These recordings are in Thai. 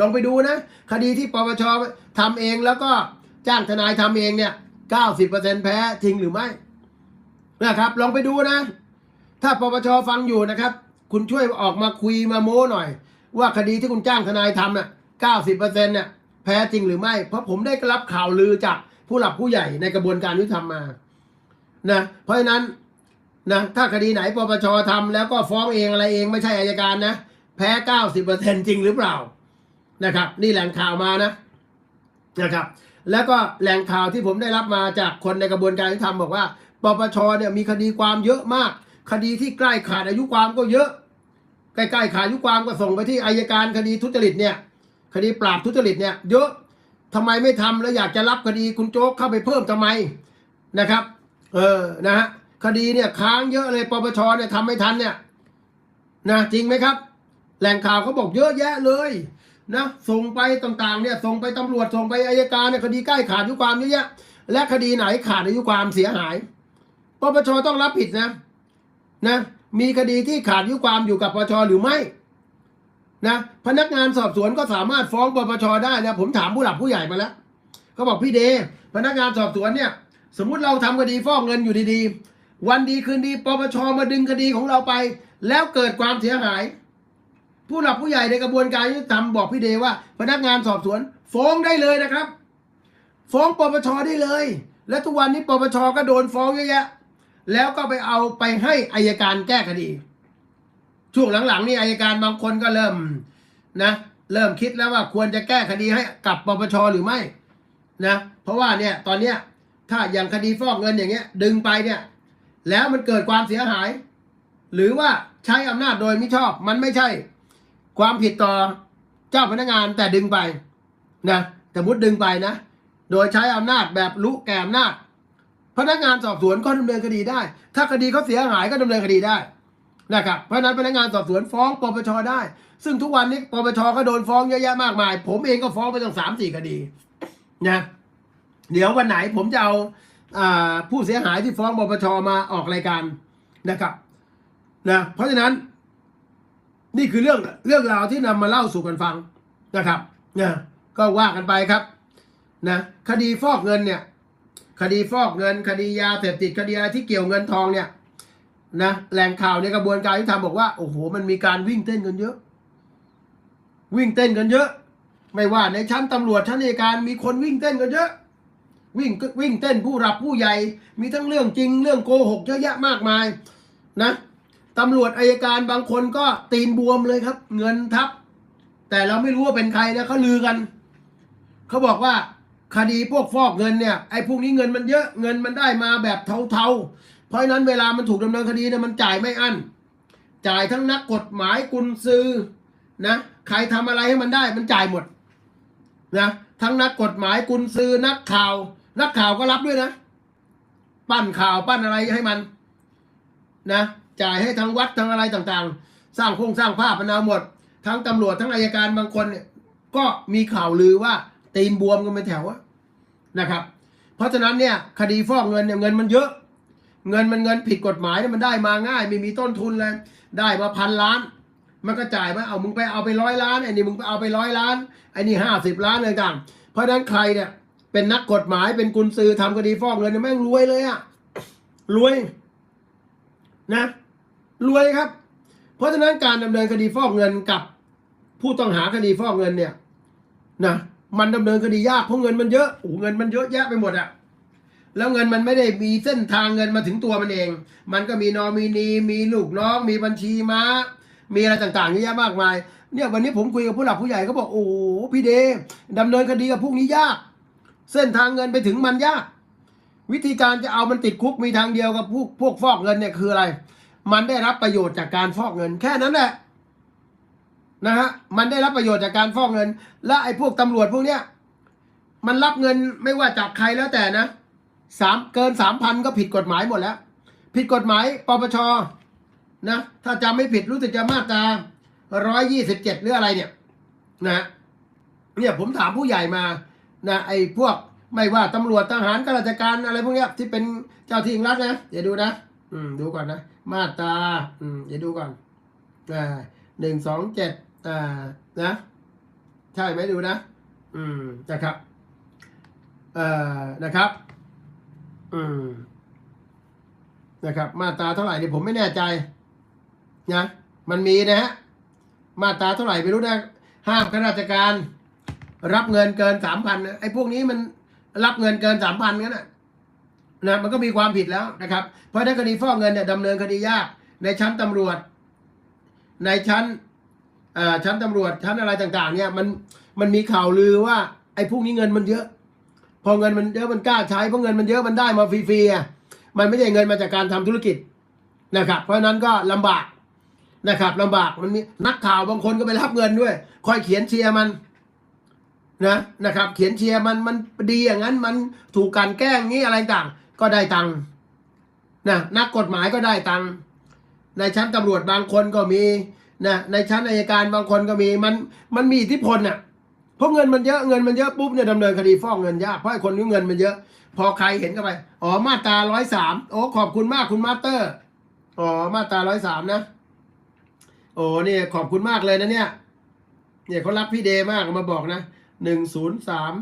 ลองไปดูนะ คดีที่ปปชทำเองแล้วก็จ้างทนายทำเองเนี่ย90%แพ้จริงหรือไม่นะครับ ลองไปดูนะ ถ้าปปชฟังอยู่นะครับ คุณช่วยออกมาคุยมาโม้หน่อย ว่าคดีที่คุณจ้างทนายทำน่ะ90%เนี่ยแพ้จริงหรือไม่ เพราะผมได้รับข่าวลือจากผู้หลักผู้ใหญ่ในกระบวนการยุติธรรมมานะเพราะฉะนั้นนะถ้าคดีไหนปปชทำแล้วก็ฟ้องเองอะไรเองไม่ใช่อายการนะ แพ้90%จริงหรือเปล่า นะครับ นี่แหล่งข่าวมานะนะครับ แล้วก็แหล่งข่าวที่ผมได้รับมาจากคนในกระบวนการยุติธรรมบอกว่าปปชเนี่ยมีคดีความเยอะมาก คดีที่ใกล้ขาดอายุความก็เยอะ ใกล้ๆขาดอายุความก็ส่งไปที่อายการคดีทุจริตเนี่ย คดีปราบทุจริตเนี่ย เยอะทำไมไม่ทำแล้วอยากจะรับคดีคุณโจ๊กเข้าไปเพิ่มทำไมนะครับ เออนะฮะคดีเนี่ยค้างเยอะเลยปปชเนี่ยทำไม่ทันเนี่ยนะจริงไหมครับ แหล่งข่าวเขาบอกเยอะแยะเลย นะส่งไปต่างๆเนี่ยส่งไปตำรวจส่งไปอายการเนี่ยคดีใกล้ขาดอายุความเยอะแยะและคดีไหนขาดอายุความเสียหายปปชต้องรับผิดนะนะมีคดีที่ขาดอายุความอยู่กับปปชหรือไม่นะพนักงานสอบสวนก็สามารถฟ้องปปชได้นะผมถามผู้หลักผู้ใหญ่มาแล้วเขาบอกพี่เดพนักงานสอบสวนเนี่ย สมมุติเราทำคดีฟอกเงินอยู่ดีๆ วันดีคืนดีปปชมาดึงคดีของเราไป แล้วเกิดความเสียหาย ผู้หลักผู้ใหญ่ในกระบวนการยุติธรรมบอกพี่เดว่า พนักงานสอบสวน ฟ้องได้เลยนะครับ ฟ้องปปชได้เลย และทุกวันนี้ปปชก็โดนฟ้องเยอะแยะ แล้วก็ไปเอาไปให้อายการแก้คดีช่วงหลังๆนี่อายการบางคนก็เริ่มนะเริ่มคิดแล้วว่าควรจะแก้คดีให้กับปปชหรือไม่นะเพราะว่าเนี่ยตอนเนี้ยถ้าอย่างคดีฟอกเงินอย่างเงี้ย ดึงไปเนี่ย แล้วมันเกิดความเสียหาย หรือว่าใช้อำนาจโดยม่ชอบมันไม่ใช่ ความผิดต่อเจ้าพนักงานแต่ดึงไปนะสมมติดึงไปนะ โดยใช้อำนาจแบบรู้แก่อำนาจ พนักงานสอบสวนก็ดำเนินคดีได้ ถ้าคดีเขาเสียหายก็ดำเนินคดีได้นะครับเพราะนั้นพนักงานสอบสวนฟ้องปปชได้ ซึ่งทุกวันนี้ปปชก็โดนฟ้องเยอะแยะมากมาย ผมเองก็ฟ้องไปตั้งสามสี่คดีนะเดี๋ยววันไหนผมจะเอาผู้เสียหายที่ฟ้องปปชมาออกรายการนะครับนะเพราะฉะนั้น นี่คือเรื่องเรื่องราวที่นำมาเล่าสู่กันฟังนะครับนะก็ว่ากันไปครับนะคดีฟอกเงินเนี่ยคดีฟอกเงิน คดียาเสพติดคดีอะไรที่เกี่ยวเงินทองเนี่ยนะแหล่งข่าวในกระบวนการยุติธรรมบอกว่าโอ้โหมันมีการวิ่งเต้นกันเยอะ วิ่งเต้นกันเยอะ ไม่ว่าในชั้นตำรวจชั้นอัยการมีคนวิ่งเต้นกันเยอะ วิ่งวิ่งเต้นผู้รับผู้ใหญ่ มีทั้งเรื่องจริงเรื่องโกหกเยอะแยะมากมายนะ ตำรวจอายการบางคนก็ตีนบวมเลยครับ เงินทับ แต่เราไม่รู้ว่าเป็นใครนะเขาลือกัน เขาบอกว่าคดีพวกฟอกเงินเนี่ยไอ้พวกนี้เงินมันเยอะเงินมันได้มาแบบเทาๆ เพราะฉะนั้นเวลามันถูกดำเนินคดีเนี่ยมันจ่ายไม่อั้นจ่ายทั้งนักกฎหมายกุญซือนะใครทำอะไรให้มันได้มันจ่ายหมดนะทั้งนักกฎหมายกุญซือนักข่าว นักข่าวก็รับด้วยนะ ปั้นข่าวปั้นอะไรให้มัน นะ จ่ายให้ทั้งวัดทั้งอะไรต่างๆ สร้างโครงสร้างภาพนาหมด ทั้งตำรวจทั้งอายการบางคนเนี่ยก็มีข่าวลือว่าตีนบวมกันเป็นแถวอะนะครับ เพราะฉะนั้นเนี่ยคดีฟอกเงินเนี่ยเงินมันเยอะ เงินมันเงินผิดกฎหมายเนี่ยมันได้มาง่าย ไม่มีต้นทุนเลยได้มาพันล้าน มันก็จ่ายมาเอามึงไปเอาไปร้อยล้านไอ้นี่มึงไปเอาไปร้อยล้านไอ้นี่ห้าสิบล้านเลยต่างเพราะฉะนั้นใครเนี่ยเป็นนักกฎหมายเป็นกุญซือทำคดีฟอกเงินเนี่ยแม่งรวยเลยอะรวยนะ รวยครับ เพราะฉะนั้นการดำเนินคดีฟอกเงินกับ ผู้ต้องหาคดีฟอกเงินเนี่ยนะมันดำเนินคดียากเพราะเงินมันเยอะโอ้เงินมันเยอะแยะไปหมดอะแล้วเงินมันไม่ได้มีเส้นทางเงินมาถึงตัวมันเอง มันก็มีนอมินีมีลูกน้อง มีบัญชีม้า มีอะไรต่างๆเยอะแยะมากมาย เนี่ยวันนี้ผมคุยกับผู้หลักผู้ใหญ่เขาบอกโอ้พี่เดดำเนินคดีกับพวกนี้ยาก เส้นทางเงินไปถึงมันยาก วิธีการจะเอามันติดคุกมีทางเดียวกับพวกพวกฟอกเงินเนี่ยคืออะไร มันได้รับประโยชน์จากการฟอกเงิน แค่นั้นแหละนะฮะมันได้รับประโยชน์จากการฟอกเงิน และไอ้พวกตำรวจพวกเนี้ยมันรับเงินไม่ว่าจากใครแล้วแต่นะสามเกินสามพันก็ผิดกฎหมายหมดแล้ว ผิดกฎหมายปปชนะถ้าจำไม่ผิดรู้สึกจะมาตราร้อยยี่สิบเจ็ดหรืออะไรเนี่ยนะเนี่ยผมถามผู้ใหญ่มานะไอ้พวกไม่ว่าตำรวจทหารข้าราชการอะไรพวกเนี้ยที่เป็นเจ้าที่รัฐนะเดี๋ยวดูนะ อืมดูก่อนนะ มาตราอืมเดี๋ยวดูก่อนอ่าหนึ่งสองเจ็ดอ่านะ ใช่ไหมดูนะ อืมนะครับเอ่อนะครับ อืมนะครับ มาตราเท่าไหร่เนี่ยผมไม่แน่ใจนะมันมีนะฮะมาตราเท่าไหร่ไม่รู้นะห้ามข้าราชการ รับเงินเกินสามพันไอ้พวกนี้มันรับเงินเกินสามพันงั้นนะ นะมันก็มีความผิดแล้วนะครับ เพราะถ้าคดีฟอกเงินเนี่ยดำเนินคดียากในชั้นตำรวจ ในชั้นอ่อชั้นตำรวจชั้นอะไรต่างๆ เนี่ยมันมันมีข่าวลือว่าไอ้พวกนี้เงินมันเยอะ พอเงินมันเยอะมันกล้าใช้เพราะเงินมันเยอะมันได้มาฟรีๆอะมันไม่ใช่เงินมาจากการทำธุรกิจนะครับ เพราะฉะนั้นก็ลำบากนะครับลำบากมันมีนักข่าวบางคนก็ไปรับเงินด้วย คอยเขียนเชียร์มันนะนะครับ เขียนเชียร์มันมันดีอย่างนั้นมันถูกกลันแกล้งงี้อะไรต่าง ก็ได้ตังค์นะนักกฎหมายก็ได้ตังค์ในชั้นตำรวจบางคนก็มีนะในชั้นอัยการบางคนก็มีมันมันมีอิทธิพลน่ะเพราะเงินมันเยอะเงินมันเยอะปุ๊บเนี่ยดำเนินคดีฟ้องเงินยากเพราะไอ้คนนี้เงินมันเยอะ พอใครเห็นเข้าไปอ๋อมาตราร้อยสามโอ้ขอบคุณมากคุณมาสเตอร์อ๋อมาตราร้อยสามนะ โอ้เนี่ยขอบคุณมากเลยนะเนี่ยเนี่ยเขารักพี่เดมากมาบอกนะหนึ่งศูนย์สาม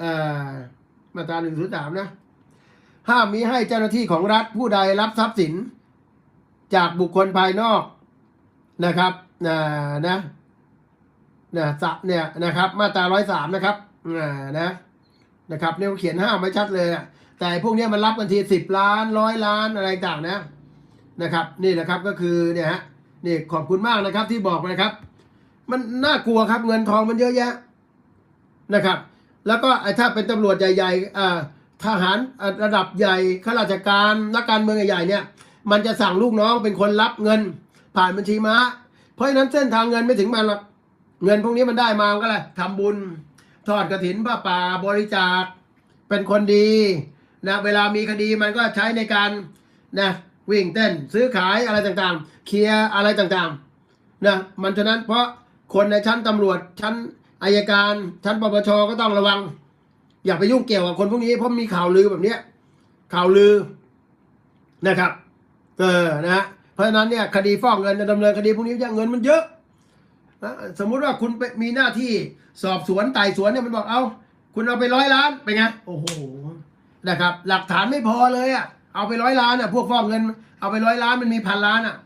เอ่อมาตราหนึ่งศูนย์สามนะ ห้ามมิให้เจ้าหน้าที่ของรัฐผู้ใดรับทรัพย์สิน จากบุคคลภายนอกนะครับนะนะนะสะเนี่ยนะครับ มาตราร้อยสามนะครับอ่านะนะครับเนี่ยเขียนห้ามไว้ชัดเลยอะแต่พวกนี้มันรับกันทีสิบล้านร้อยล้านอะไรต่างนะนะครับ นี่แหละครับก็คือเนี่ยฮะนี่ขอบคุณมากนะครับที่บอกนะครับ มันน่ากลัวครับเงินทองมันเยอะแยะนะครับ แล้วก็ไอ้ถ้าเป็นตำรวจใหญ่ๆอ่า ทหารระดับใหญ่ข้าราชการนักการเมืองใหญ่เนี่ย มันจะสั่งลูกน้องเป็นคนรับเงิน ผ่านบัญชีม้า เพราะฉะนั้นเส้นทางเงินไม่ถึงมันหรอกเงินพวกนี้มันได้มามันก็อะไรทำบุญ ทอดกระถินผ้าป่าบริจาคเป็นคนดีนะเวลามีคดีมันก็ใช้ในการนะวิ่งเต้นซื้อขายอะไรต่างๆ เคลียร์อะไรต่างๆนะมันฉะนั้นเพราะคนในชั้นตำรวจชั้นอายการชั้นปปชก็ต้องระวัง อย่าไปยุ่งเกี่ยวกับคนพวกนี้เพราะมีข่าวลือแบบเนี้ยข่าวลือนะครับเออนะฮะเพราะฉะนั้นเนี่ยคดีฟ้องเงินจะดำเนินคดีพวกนี้เงินมันเยอะนะสมมุติว่าคุณไปมีหน้าที่สอบสวนไต่สวนเนี่ยมันบอกเอาคุณเอาไปร้อยล้านไปไงโอ้โหนะครับ หลักฐานไม่พอเลยอะเอาไปร้อยล้านอะพวกฟ้องเงิน เอาไปร้อยล้านมันมีพันล้านอะ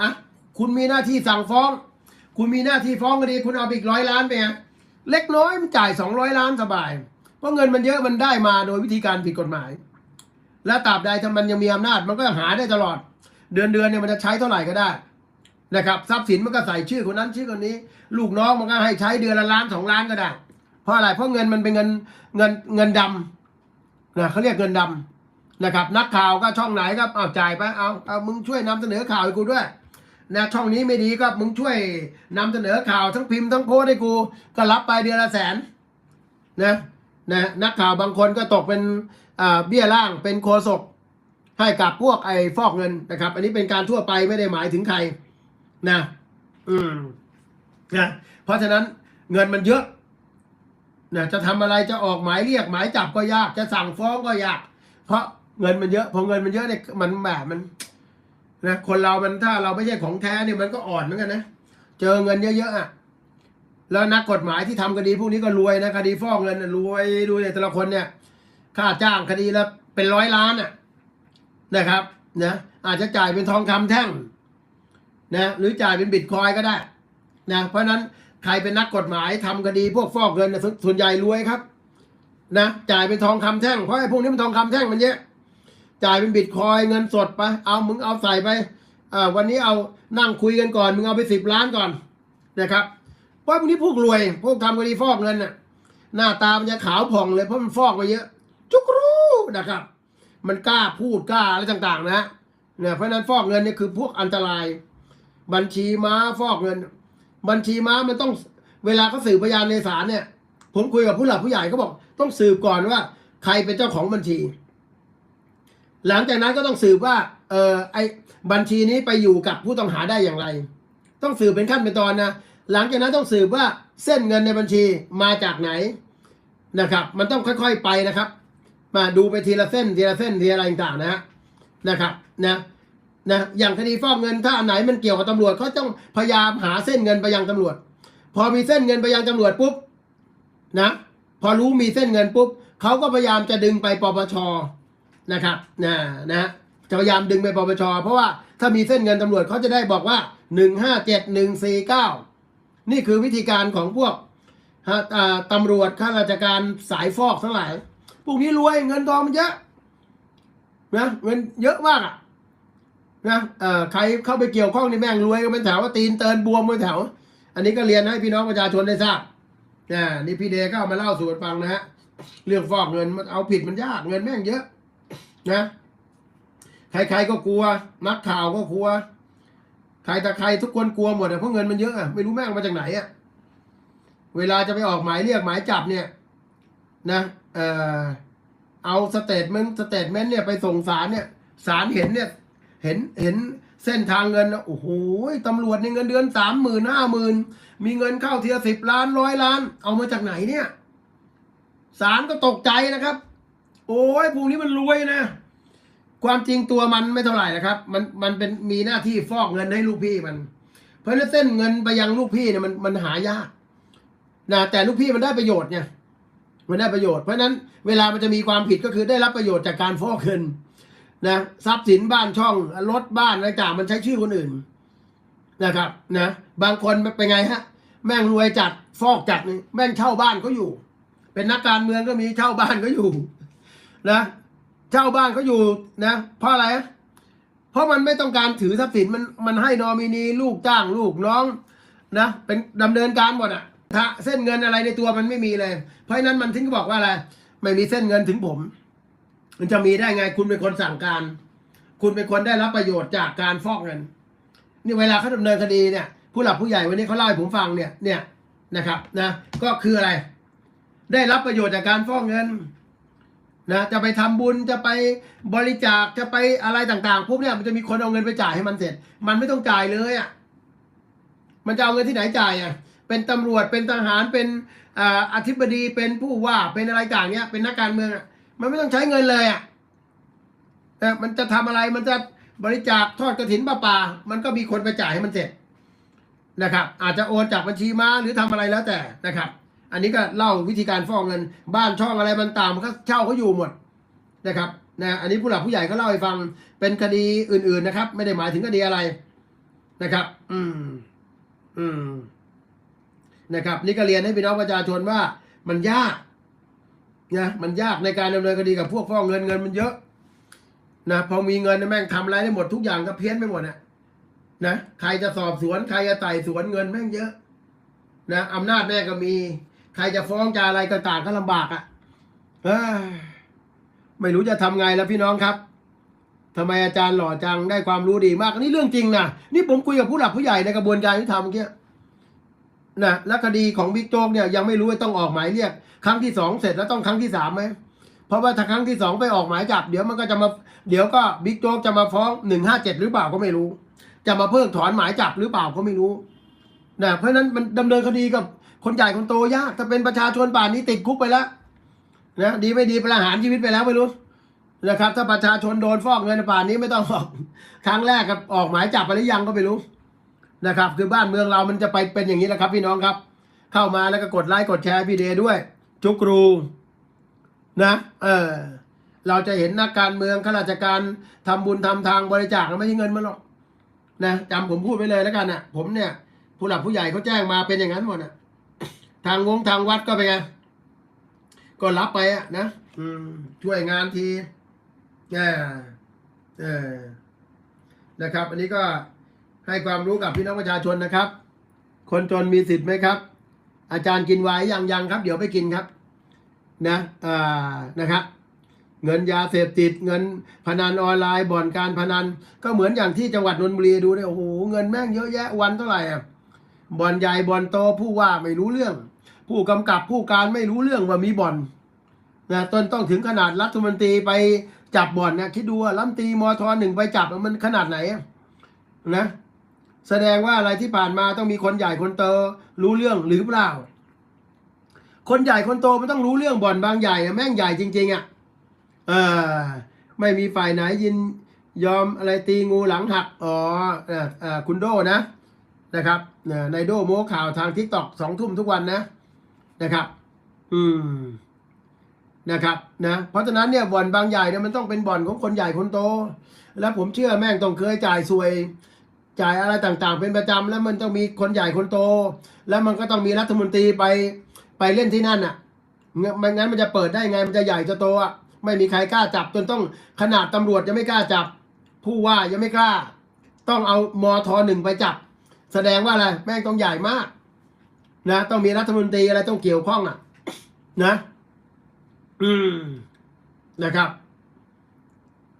อะคุณมีหน้าที่สั่งฟ้อง คุณมีหน้าที่ฟ้องคดี คุณเอาไปอีกร้อยล้านไปไงเล็กน้อยมันจ่ายสองร้อยล้านสบาย เพราะเงินมันเยอะมันได้มาโดยวิธีการผิดกฎหมาย และตราบใดถ้ามันยังมีอำนาจมันก็หาได้ตลอด เดือนเดือนเนี่ยมันจะใช้เท่าไหร่ก็ได้นะครับทรัพย์สินมันก็ใส่ชื่อคนนั้นชื่อคนนี้ ลูกน้องมันก็ให้ใช้เดือนละล้านสองล้านก็ได้ เพราะอะไรเพราะเงินมันเป็นเงินเงินเงินดำนะเขาเรียกเงินดำนะครับ นักข่าวก็ช่องไหนก็เอาจ่ายไปเอาเอามึงช่วยนำเสนอข่าวให้กูด้วยนะช่องนี้ไม่ดีก็มึงช่วยนำเสนอข่าวทั้งพิมพ์ทั้งโพสให้กูก็รับไปเดือนละแสนนะ นะนักข่าวบางคนก็ตกเป็นเบี้ยล่างเป็นโฆษกให้กับพวกไอ้ฟอกเงินนะครับ อันนี้เป็นการทั่วไปไม่ได้หมายถึงใครนะ อืมนะเพราะฉะนั้นเงินมันเยอะนะจะทำอะไรจะออกหมายเรียกหมายจับก็ยาก จะสั่งฟ้องก็ยาก เพราะเงินมันเยอะพอเงินมันเยอะเนี่ยมันแบบมันนะคนเรามันถ้าเราไม่ใช่ของแท้เนี่ยมันก็อ่อนเหมือนกันนะเจอเงินเยอะๆอะ แล้วนักกฎหมายที่ทำคดีพวกนี้ก็รวยนะคดีฟ้องเงินน่ะรวยรวยแต่ละคนเนี่ย ค่าจ้างคดีละเป็นร้อยล้านอะนะครับนะอาจจะจ่ายเป็นทองคำแท่งนะหรือจ่ายเป็นบิตคอยก็ได้นะเพราะฉะนั้นใครเป็นนักกฎหมายทำคดีพวกฟอกเงินนยส่วนใหญ่รวยครับนะจ่ายเป็นทองคำแท่งเพราะไอ้พวกนี้มันทองคำแท่งมันเยอะจ่ายเป็นบิตคอยเงินสดไปเอามึงเอาใส่ไปอ่าวันนี้เอานั่งคุยกันก่อนมึงเอาไปสิบล้านก่อนนะครับ ราะพวกนี้พวกรวย พวกทำคดีฟอกเงินน่ะ หน้าตามันจะขาวผ่องเลยเพราะมันฟอกไปเยอะ จุกรู้นะครับ มันกล้าพูดกล้าอะไรต่างๆ นะเนี่ยเพราะฉะนั้นฟอกเงินเนี่ยคือพวกอันตราย บัญชีม้าฟอกเงิน บัญชีม้ามันต้องเวลาเขาสืบพยานในศาลเนี่ย ผมคุยกับผู้หลักผู้ใหญ่เขาบอก ต้องสืบก่อนว่า ใครเป็นเจ้าของบัญชี หลังจากนั้นก็ต้องสืบว่า เออไอบัญชีนี้ไปอยู่กับผู้ต้องหาได้อย่างไร ต้องสืบเป็นขั้นเป็นตอนนะ หลังจากนั้นต้องสืบว่าเส้นเงินในบัญชีมาจากไหนนะครับ มันต้องค่อยๆไปนะครับ มาดูไปทีละเส้นทีละเส้นทีละอะไรต่างๆนะฮะนะครับนะนะอย่างคดีฟอกเงินถ้าอันไหนมันเกี่ยวกับตำรวจเขาต้องพยายามหาเส้นเงินไปยังตำรวจ พอมีเส้นเงินไปยังตำรวจปุ๊บนะพอรู้มีเส้นเงินปุ๊บเขาก็พยายามจะดึงไปปปชนะครับนะนะจะพยายามดึงไปปปชเพราะว่าถ้ามีเส้นเงินตำรวจเขาจะได้บอกว่าหนึ่งห้าเจ็ดหนึ่งสี่เก้า นี่คือวิธีการของพวกตำรวจข้าราชการสายฟอกทั้งหลาย พวกนี้รวยเงินทองมันเยอะนะเงินเยอะมากอะนะใครเข้าไปเกี่ยวข้องในแม่งรวยก็เป็นแถวว่าตีนเตินบวมเป็นแถว อันนี้ก็เรียนให้พี่น้องประชาชนได้ทราบนะนี่พี่เดก็เอามาเล่าสู่กันฟังนะฮะเรื่องฟอกเงินมันเอาผิดมันยากเงินแม่งเยอะนะใครๆก็กลัว นักข่าวก็กลัว ใครแต่ใครทุกคนกลัวหมดอะเพราะเงินมันเยอะอะไม่รู้แม่งมาจากไหนอะเวลาจะไปออกหมายเรียกหมายจับเนี่ยนะเออเอาสเตทเมนต์สเตทเมนต์เนี่ยไปส่งศาลเนี่ยศาลเห็นเนี่ย เห็นเห็นเส้นทางเงินนะโอ้โหตำรวจในเงินเดือนสามหมื่นห้าหมื่นมีเงินเข้าเทียสิบล้านร้อยล้าน เอามาจากไหนเนี่ยศาลก็ตกใจนะครับ โอ้ยพวกนี้มันรวยนะ ความจริงตัวมันไม่เท่าไหร่นะครับ มันมันเป็นมีหน้าที่ฟอกเงินให้ลูกพี่มัน เพราะเส้นเงินไปยังลูกพี่เนี่ยมันมันหายากนะแต่ลูกพี่มันได้ประโยชน์ไงมันได้ประโยชน์เพราะฉะนั้นเวลามันจะมีความผิดก็คือได้รับประโยชน์จากการฟอกเงินนะทรัพย์สินบ้านช่องรถบ้านอะไรต่างมันใช้ชื่อคนอื่นนะครับนะบางคนเป็นไงฮะ แม่งรวยจัดฟอกจัดนี่แม่งเช่าบ้านเขาอยู่ เป็นนักการเมืองก็มีเช่าบ้านก็อยู่ นะ เช่าบ้านเขาอยู่นะเพราะอะไร เพราะมันไม่ต้องการถือทรัพย์สินมันมันให้นอมินีลูกจ้างลูกน้องนะเป็นดำเนินการหมดอะถ้าเส้นเงินอะไรในตัวมันไม่มีเลย เพราะฉะนั้นมันถึงบอกว่าอะไรไม่มีเส้นเงินถึงผม มันจะมีได้ไง คุณเป็นคนสั่งการ คุณเป็นคนได้รับประโยชน์จากการฟอกเงิน นี่เวลาเขาดำเนินคดีเนี่ย ผู้หลักผู้ใหญ่วันนี้เขาเล่าให้ผมฟังเนี่ยเนี่ยนะครับนะ ก็คืออะไร ได้รับประโยชน์จากการฟอกเงิน นะจะไปทำบุญจะไปบริจาคจะไปอะไรต่างๆพวกเนี่ยมันจะมีคนเอาเงินไปจ่ายให้มันเสร็จ มันไม่ต้องจ่ายเลยอะมันจะเอาเงินที่ไหนจ่ายอะเป็นตำรวจเป็นทหารเป็นอ่อธิบดีเป็นผู้ว่าเป็นอะไรต่างเนี้ยเป็นนักการเมืองอะมันไม่ต้องใช้เงินเลยอะแต่มันจะทำอะไรมันจะบริจาคทอดกระถินป้าป่ามันก็มีคนไปจ่ายให้มันเสร็จนะครับ อาจจะโอนจากบัญชีมาหรือทำอะไรแล้วแต่นะครับ อันนี้ก็เล่าวิธีการฟอกเงิน บ้านช่องอะไรมันตามมันก็เช่าเขาอยู่หมดนะครับนะอันนี้ผู้หลักผู้ใหญ่เขาเล่าให้ฟังเป็นคดีอื่น ๆนะครับ ไม่ได้หมายถึงคดีอะไรนะครับ อืม อืม นะครับ นี่ก็เรียนให้พี่น้องประชาชนว่ามันยากนะมันยากในการดำเนินคดีกับพวกฟอกเงินเงินมันเยอะนะพอมีเงินแม่งทำอะไรได้หมดทุกอย่างก็เพี้ยนไปหมดนะนะใครจะสอบสวนใครจะไต่สวนเงินแม่งเยอะ นะอำนาจแม่ก็มี ครจะฟ้องจะอะไรก็ต่างก็ลำบากอะ่ะไม่รู้จะทำไงแล้วพี่น้องครับทำไมอาจารย์หล่อจังได้ความรู้ดีมากนี่เรื่องจริงนะนี่ผมคุยกับผู้หลักผู้ใหญ่ในกระบวนการยุติธรรมเมื่อกี้นะและคดีของบิ๊กโจ๊กเนี่ยยังไม่รู้ว่าต้องออกหมายเรียก ครั้งที่สองเสร็จแล้วต้องครั้งที่สามไหมเพราะว่าถ้าครั้งที่สองไปออกหมายจับ เดี๋ยวมันก็จะมาเดี๋ยวก็บิ๊กโจ๊กจะมาฟ้องหนึ่งห้าเจ็ดหรือเปล่าก็ไม่รู้ จะมาเพิกถอนหมายจับหรือเปล่าก็ไม่รู้นะเพราะฉะนั้นมันดำเนินคดีกับ คนใหญ่คนโตยากถ้าเป็นประชาชนป่านนี้ติดคุกไปแล้วนะดีไม่ดีประหารชีวิตไปแล้วไม่รู้นะครับ ถ้าประชาชนโดนฟอกเงินป่านนี้ไม่ต้องออกครั้งแรกกับออกหมายจับไปหรือยังก็ไม่รู้นะครับ คือบ้านเมืองเรามันจะไปเป็นอย่างนี้แหละครับ พี่น้องครับ เข้ามาแล้วก็กดไลค์กดแชร์พี่เดย์ด้วย จุกรูนะเออเราจะเห็นนักการเมืองข้าราชการทำบุญทำทางบริจาคไม่ใช่เงินมันหรอกนะจำผมพูดไปเลยแล้วกันนะผมเนี่ย ผู้หลักผู้ใหญ่เขาแจ้งมาเป็นอย่างนั้นหมดอะ ทางวงทางวัดก็เป็นไง ก็รับไปอะนะอืม ช่วยงานทีเออเออนะครับ อันนี้ก็ให้ความรู้กับพี่น้องประชาชนนะครับ คนจนมีสิทธิ์ไหมครับ อาจารย์กินไว้ยังยังครับ เดี๋ยวไปกินครับ นะอ่านะครับเงินยาเสพติดเงินพนันออนไลน์บ่อนการพนัน ก็เหมือนอย่างที่จังหวัดนนทบุรีดูเนี่ยโอ้โหเงินแม่งเยอะแยะวันเท่าไหร่อะบ่อนใหญ่บ่อนโตผู้ว่าไม่รู้เรื่อง ผู้กำกับผู้การไม่รู้เรื่องว่ามีบ่อนนะต้นต้องถึงขนาดรัฐมนตรีไปจับบ่อนนะคิดดูว่ารัฐมนตรีมทหนึ่งไปจับมันขนาดไหนนะ แสดงว่าอะไรที่ผ่านมาต้องมีคนใหญ่คนโตรู้เรื่องหรือเปล่า คนใหญ่คนโตมันต้องรู้เรื่องบ่อนบางใหญ่อะแม่งใหญ่จริง ๆอะเออไม่มีฝ่ายไหนยินยอมอะไรตีงูหลังหักอ๋อเออเออคุณโดนะนะครับในโดโมข่าวทางทิกตอกสองทุ่มทุกวันนะ นะครับ อืมนะครับนะเพราะฉะนั้นเนี่ยบ่อนบางใหญ่เนี่ยมันต้องเป็นบ่อนของคนใหญ่คนโต แล้วผมเชื่อแม่งต้องเคยจ่ายสวย จ่ายอะไรต่างๆ เป็นประจำแล้วมันต้องมีคนใหญ่คนโต แล้วมันก็ต้องมีรัฐมนตรีไปไปเล่นที่นั่นอะไม่งั้นมันจะเปิดได้ไงมันจะใหญ่จะโตอะไม่มีใครกล้าจับจนต้องขนาดตำรวจยังไม่กล้าจับ ผู้ว่ายังไม่กล้า ต้องเอามทหนึ่งไปจับ แสดงว่าอะไรแม่งต้องใหญ่มาก นะต้องมีรัฐมนตรีอะไรต้องเกี่ยวข้องอะ นะ อืมนะครับ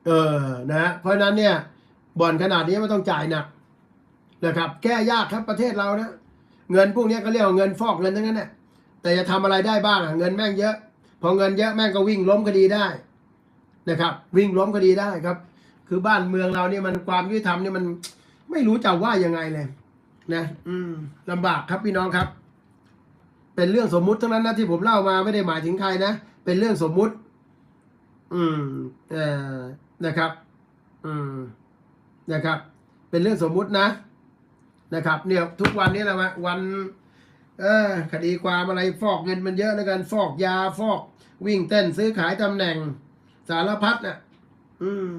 เออนะเพราะฉะนั้นเนี่ย บ่อนขนาดนี้มันต้องจ่ายหนักนะครับ แก้ยากครับประเทศเรานะเงินพวกนี้ก็เรียกว่าเงินฟอกเงินทั้งนั้นแหละแต่จะทำอะไรได้บ้างอะเงินแม่งเยอะ พอเงินเยอะแม่งก็วิ่งล้มคดีได้นะครับ วิ่งล้มคดีได้ครับ คือบ้านเมืองเรานี่มันความยุติธรรมนี่มันไม่รู้จะว่ายังไงเลย นะ อืมลำบากครับพี่น้องครับ เป็นเรื่องสมมุติทั้งนั้นนะที่ผมเล่ามาไม่ได้หมายถึงใครนะ เป็นเรื่องสมมุติ อืมเอ่อนะครับ อืมนะครับ เป็นเรื่องสมมุตินะ นะครับ เนี่ยทุกวันนี้แหละวัน เออคดีความอะไรฟอกเงินมันเยอะแล้วกัน ฟอกยาฟอก วิ่งเต้นซื้อขายตำแหน่ง สารพัดน่ะ อืม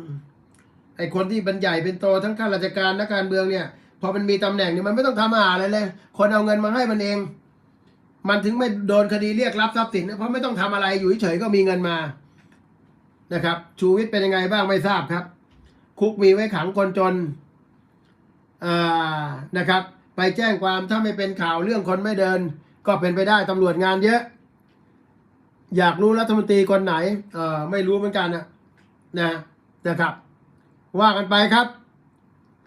ไอคนที่เป็นใหญ่เป็นโตทั้งข้าราชการนักการเมืองเนี่ย พอมันมีตำแหน่งเนี่ยมันไม่ต้องทำอะไรเลย คนเอาเงินมาให้มันเอง มันถึงไม่โดนคดีเรียกรับทรัพย์สิน เพราะไม่ต้องทำอะไรอยู่เฉยๆก็มีเงินมานะครับ ชูวิทย์เป็นยังไงบ้างไม่ทราบครับ คุกมีไว้ขังคนจนอ่านะครับ ไปแจ้งความถ้าไม่เป็นข่าวเรื่องคนไม่เดิน ก็เป็นไปได้ตำรวจงานเยอะ อยากรู้รัฐมนตรีคนไหนเออไม่รู้เหมือนกันนะนะนะครับ ว่ากันไปครับ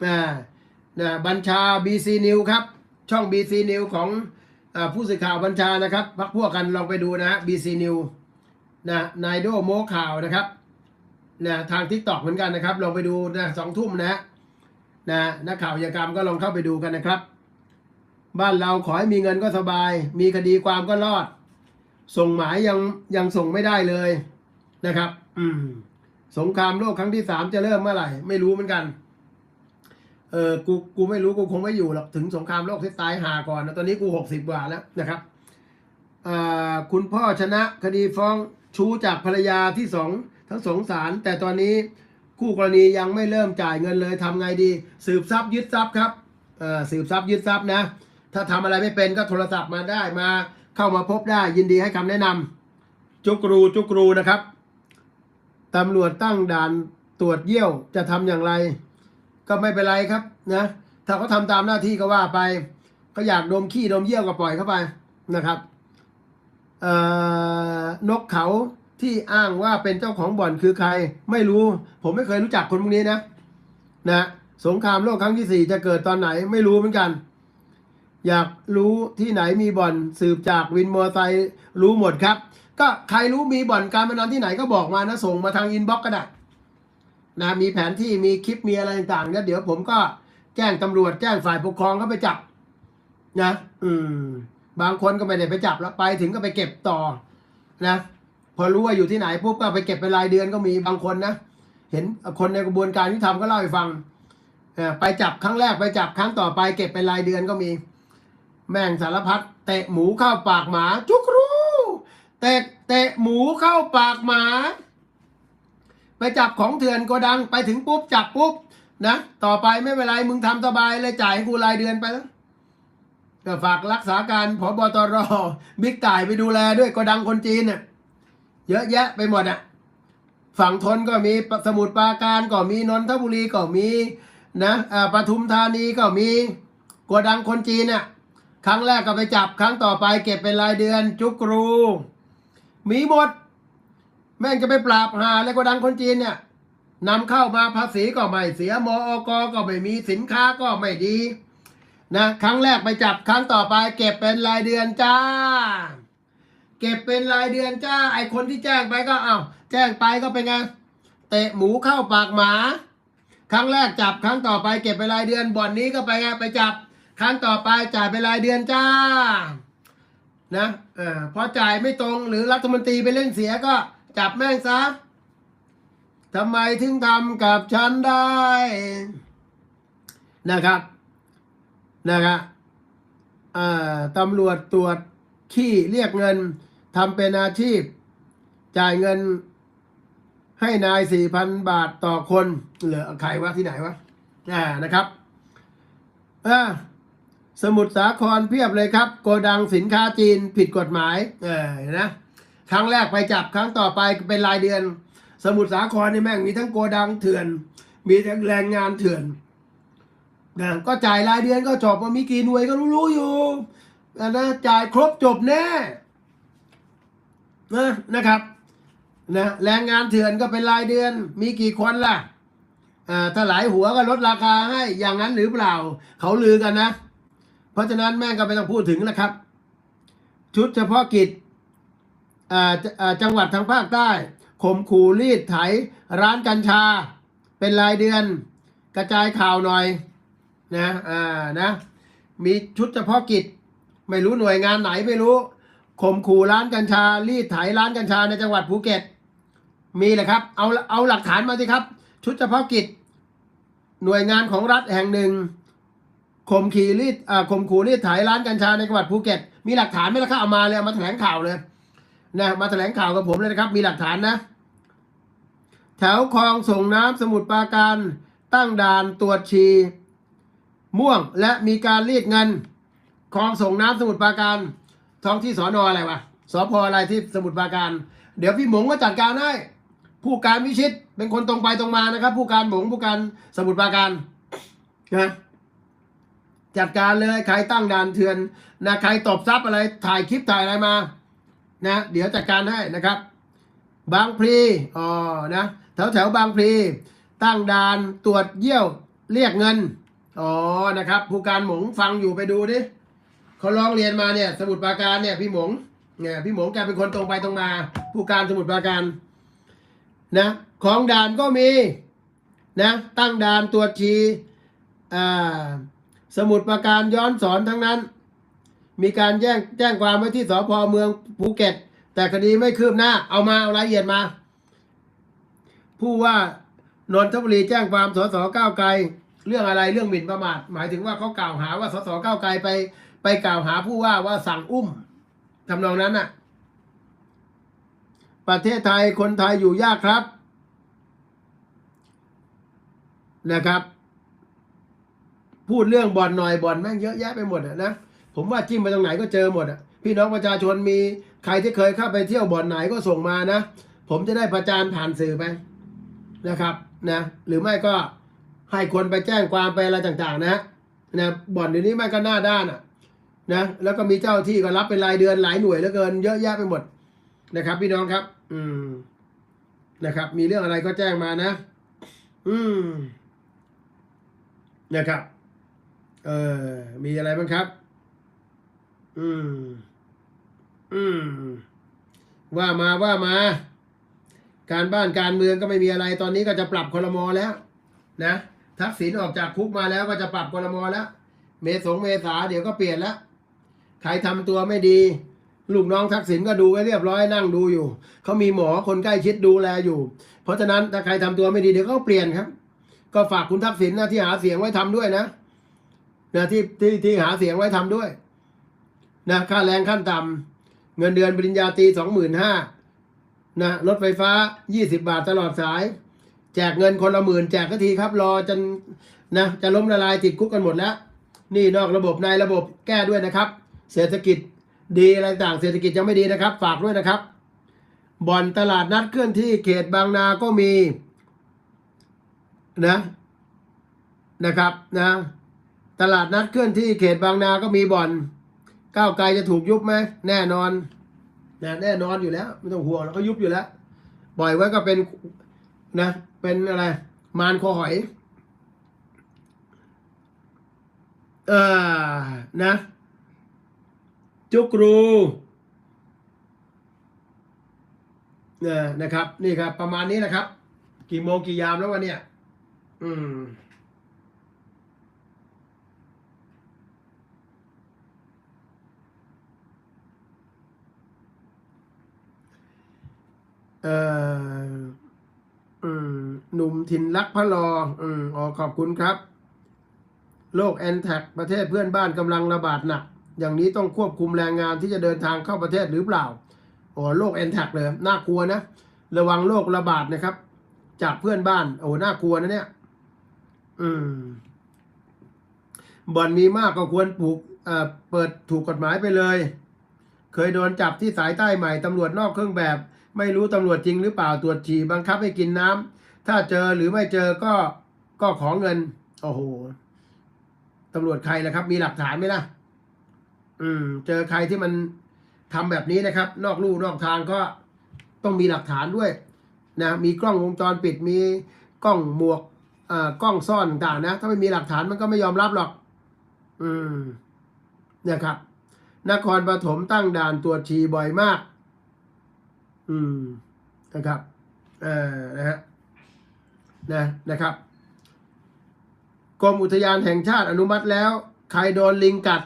นะนะบัญชา BC News ครับ ช่อง BC News ของ ผู้สื่อข่าวบัญชานะครับพักพวกกันลองไปดูนะฮะ BC News นะนายโดโมข่าวนะครับนะทางทิกตอกเหมือนกันนะครับ ลองไปดูนะสองทุ่มนะฮะนะนักข่าวยากรรมก็ลองเข้าไปดูกันนะครับ บ้านเราขอให้มีเงินก็สบาย มีคดีความก็รอด ส่งหมายยังยังส่งไม่ได้เลยนะครับ อืมสงครามโลกครั้งที่สามจะเริ่มเมื่อไหร่ ไม่รู้เหมือนกัน เออกูกูไม่รู้กูคงไม่อยู่หรอกถึงสงครามโลกที่ตายหาก่อนนะตอนนี้กูหกสิบกว่าแล้วนะครับอคุณพ่อชนะคดีฟ้องชู้จากภรรยาที่สองทั้งสองศาลแต่ตอนนี้คู่กรณียังไม่เริ่มจ่ายเงินเลยทำไงดี สืบทรัพย์ยึดทรัพย์ครับเออสืบทรัพย์ยึดทรัพย์นะ ถ้าทำอะไรไม่เป็นก็โทรศัพท์มาได้มาเข้ามาพบได้ยินดีให้คำแนะนำจุกรูจุกรูนะครับตำรวจตั้งด่านตรวจเยี่ยวจะทำอย่างไร ก็ไม่เป็นไรครับนะถ้าเขาทำตามหน้าที่ก็ว่าไปเขาอยากดมขี้ดมเยี่ยวก็ปล่อยเข้าไปนะครับนกเขาที่อ้างว่าเป็นเจ้าของบ่อนคือใคร ไม่รู้ ผมไม่เคยรู้จักคนพวกนี้นะนะสงครามโลกครั้งที่สี่จะเกิดตอนไหนไม่รู้เหมือนกัน อยากรู้ที่ไหนมีบ่อนสืบจากวินมอเตอร์ไซค์รู้หมดครับ ก็ใครรู้มีบ่อนการพนันที่ไหนก็บอกมานะส่งมาทางอินบ็อกก็ได้ นะมีแผนที่มีคลิปมีอะไรต่างๆเนี่ยเดี๋ยวผมก็แจ้งตำรวจแจ้งฝ่ายปกครองเขาไปจับ นะ อืม บางคนก็ไม่ได้ไปจับแล้วไปถึงก็ไปเก็บต่อ นะ พอรู้ว่าอยู่ที่ไหนปุ๊บก็ไปเก็บเป็นรายเดือนก็มีบางคนนะเห็นคนในกระบวนการที่ทำก็เล่าให้ฟังเอไปจับครั้งแรกไปจับครั้งต่อไป เก็บเป็นรายเดือนก็มี แม่งสารพัดเตะหมูเข้าปากหมา จุกรูเตะเตะหมูเข้าปากหมา ไปจับของเถื่อนโกดังไปถึงปุ๊บจับปุ๊บนะต่อไปไม่เป็นไรมึงทำสบายเลยจ่ายให้กูรายเดือนไปแล้วก็ฝากรักษาการผบตรบิ๊กต่ายไปดูแลด้วยโกดังคนจีนน่ะเยอะแยะไปหมดอะฝั่งทนก็มีสมุทรปราการก็มีนนทบุรีก็มีนะอ่าปทุมธานีก็มีโกดังคนจีนเนี่ยครั้งแรกก็ไปจับครั้งต่อไปเก็บเป็นรายเดือนจุกรู มีหมด แม่งจะไปปราบหาเลยโกดังคนจีนเนี่ยนำเข้ามาภาษีก็ไม่เสียมอกก็ไม่มีสินค้าก็ไม่ดี นะครั้งแรกไปจับครั้งต่อไป เก็บเป็นรายเดือนจ้า เก็บเป็นรายเดือนจ้า ไอคนที่แจ้งไปก็เอา้าแจ้งไปก็เป็นไงเตะหมูเข้าปากหมา ครั้งแรกจับครั้งต่อไป เก็บเป็นรายเดือนบ่อนนี้ก็ไปไงไปจับ ครั้งต่อไปจ่ายเป็นรายเดือนจ้า นะเออพอจ่ายไม่ตรงหรือรัฐมนตรีไปเล่นเสียก็ จับแม่งซะทำไมถึงทำกับฉันได้ นะครับ นะครับตำรวจตรวจขี้เรียกเงินทำเป็นอาชีพ จ่ายเงินให้นายสี่พันบาทต่อคน เหลือใครวะที่ไหนวะอ่านะครับอ่าสมุทรสาครเพียบเลยครับ โกดังสินค้าจีนผิดกฎหมาย เออนะ ครั้งแรกไปจับครั้งต่อไปเป็นรายเดือน สมุทรสาครนี่แม่งมีทั้งโกดังเถื่อน มีทั้งแรงงานเถื่อนนะก็จ่ายรายเดือนก็จบว่ามีกี่หน่วยก็รู้ๆอยู่นะจ่ายครบจบแน่นะนะครับนะแรงงานเถื่อนก็เป็นรายเดือน มีกี่คนล่ะอ่าถ้าหลายหัวก็ลดราคาให้อย่างนั้นหรือเปล่า เขาลือกันนะ เพราะฉะนั้นแม่งก็ไม่ต้องพูดถึงนะครับ ชุดเฉพาะกิจ จังหวัดทางภาคใต้ข่มขู่รีดไถร้านกัญชา เป็นรายเดือน กระจายข่าวหน่อยนะอ่านะ มีชุดเฉพาะกิจ ไม่รู้หน่วยงานไหนไม่รู้ข่มขู่ร้านกัญชา รีดไถร้านกัญชาในจังหวัดภูเก็ต มีเลยครับ เอาเอาหลักฐานมาสิครับ ชุดเฉพาะกิจ หน่วยงานของรัฐแห่งหนึ่งข่มขีรีดอ่าข่มขู่รีดไถร้านกัญชาในจังหวัดภูเก็ต มีหลักฐานไหมล่ะครับเอามาเลยเอามาแถลงข่าวเลย นะมาแถลงข่าวกับผมเลยนะครับ มีหลักฐานนะ แถวคลองส่งน้ำสมุทรปราการ ตั้งด่านตรวจชีม่วง และมีการเรียดเงินคลองส่งน้ำสมุทรปราการ ท้องที่สอนออะไรวะสอพอะไรที่สมุทรปราการ เดี๋ยวพี่หมงก็จัดการให้ผู้การวิชิตเป็นคนตรงไปตรงมานะครับ ผู้การหมงผู้การสมุทรปราการนะจัดการเลยใครตั้งด่านเถื่อนนะใครตบทรัพย์อะไรถ่ายคลิปถ่ายอะไรมา นะเดี๋ยวจัดการให้นะครับ บางพลีอ๋อนะแถวแถวบางพลีตั้งด่านตรวจเยี่ยวเรียกเงินอ๋อนะครับ ผู้การหมงฟังอยู่ไปดูดิเขาร้องเรียนมาเนี่ย สมุดปราการเนี่ยพี่หมงเนี่ยพี่หมงแกเป็นคนตรงไปตรงมา ผู้การสมุดปราการนะของด่านก็มีนะตั้งด่านตรวจชีอ่าสมุดปราการย้อนสอนทั้งนั้น มีการแจ้งแจ้งความไว้ที่สพเมืองภูเก็ต แต่คดีไม่คืบหน้า เอามาเอารายละเอียดมา ผู้ว่านนทบุรีแจ้งความสสก้าวไกล เรื่องอะไรเรื่องหมิ่นประมาทหมายถึงว่าเขากล่าวหาว่าสสก้าวไกลไป ไปกล่าวหาผู้ว่าว่าสั่งอุ้มทำนองนั้นน่ะ ประเทศไทยคนไทยอยู่ยากครับนะครับ พูดเรื่องบ่อนหน่อยบ่อนแม่งเยอะแยะไปหมดอะนะ ผมว่าจิ้มไปตรงไหนก็เจอหมดอะพี่น้องประชาชนมีใครที่เคยเข้าไปเที่ยวบ่อนไหนก็ส่งมานะ ผมจะได้ประจานผ่านสื่อไปนะครับนะหรือไม่ก็ให้คนไปแจ้งความไปอะไรต่างๆ นะนะบ่อนเดี๋ยวนี้ไมันก็หน้าด้านอะนะแล้วก็มีเจ้าที่ก็รับเป็นรายเดือนหลายหน่วยเหลือเกินเยอะแยะไปหมดนะครับ พี่น้องครับ อืมนะครับ มีเรื่องอะไรก็แจ้งมานะ อืมนะครับ เออมีอะไรบ้างครับ อืม อืม ว่ามาว่ามา การบ้านการเมืองก็ไม่มีอะไร ตอนนี้ก็จะปรับคลมอแล้ว นะทักษิณออกจากคุกมาแล้วก็จะปรับคลมอแล้ว เมษงเมษาเดี๋ยวก็เปลี่ยนแล้วใครทำตัวไม่ดี ลูกน้องทักษิณก็ดูไว้เรียบร้อยนั่งดูอยู่เขามีหมอคนใกล้ชิดดูแลอยู่ เพราะฉะนั้นถ้าใครทำตัวไม่ดีเดี๋ยวเขาเปลี่ยนครับ ก็ฝากคุณทักษิณนะที่หาเสียงไว้ทำด้วยนะนะที่ที่ที่หาเสียงไว้ทำด้วย นะค่าแรงขั้นต่ำเงินเดือนปริญญาตรีสองหมื่นห้านะรถไฟฟ้ายี่สิบาทตลอดสาย แจกเงินคนละหมื่นแจกก็ทีครับ รอจนนะจะล้มละลายติดคุกกันหมดแล้ว นี่นอกระบบในระบบแก้ด้วยนะครับ เศรษฐกิจดีอะไรต่างเศรษฐกิจยังไม่ดีนะครับ ฝากด้วยนะครับ บ่อนตลาดนัดเคลื่อนที่เขตบางนาก็มีนะนะครับนะตลาดนัดเคลื่อนที่เขตบางนาก็มีบ่อน ก้าวไกลจะถูกยุบไหมแน่นอนนะแน่นอนอยู่แล้ว ไม่ต้องห่วงแล้วก็ยุบอยู่แล้วปล่อยไว้ก็เป็นนะ เป็นอะไร มารคอหอย เออนะ จุกรูเนี่ยนะครับ นี่ครับ ประมาณนี้นะครับ กี่โมงกี่ยามแล้ววะเนี่ยอืม เอ่อหนุ่มถิ่นรักพระรออืมอ๋อขอบคุณครับ โรคแอนแท็กประเทศเพื่อนบ้านกำลังระบาดหนัก อย่างนี้ต้องควบคุมแรงงานที่จะเดินทางเข้าประเทศหรือเปล่าโอ้โรคแอนแทกเลย น่ากลัวนะ ระวังโรคระบาดนะครับ จากเพื่อนบ้าน โอ้ น่ากลัวนะเนี่ย อืม บ่อนมีมากก็ควรปลูกเอ่อเปิดถูกกฎหมายไปเลย เคยโดนจับที่สายใต้ใหม่ตำรวจนอกเครื่องแบบ ไม่รู้ตำรวจจริงหรือเปล่าตรวจฉี่บังคับให้กินน้ำถ้าเจอหรือไม่เจอก็ก็ขอเงิน โอ้โหตำรวจใครล่ะครับ มีหลักฐานไหมล่ะ อืม เจอใครที่มันทำแบบนี้นะครับ นอกลู่นอกทางก็ต้องมีหลักฐานด้วย นะ มีกล้องวงจรปิดมีกล้องหมวกอ่ากล้องซ่อนต่างนะถ้าไม่มีหลักฐานมันก็ไม่ยอมรับหรอก อืม เนี่ยครับ นครปฐมตั้งด่านตรวจฉี่บ่อยมาก อืมนะครับเอ่อนะฮะนะนะครับกรมอุทยานแห่งชาติอนุมัติแล้ว ใครโดนลิงกัด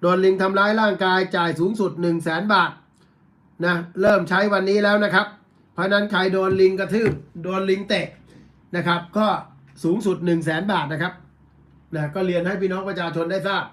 โดนลิงทำร้ายร่างกายจ่ายสูงสุดหนึ่งแสนบาทนะเริ่มใช้วันนี้แล้วนะครับ เพราะฉะนั้นใครโดนลิงกระทืบโดนลิงเตะนะครับ ก็สูงสุดหนึ่งแสนบาทนะครับนะก็เรียนให้พี่น้องประชาชนได้ทราบ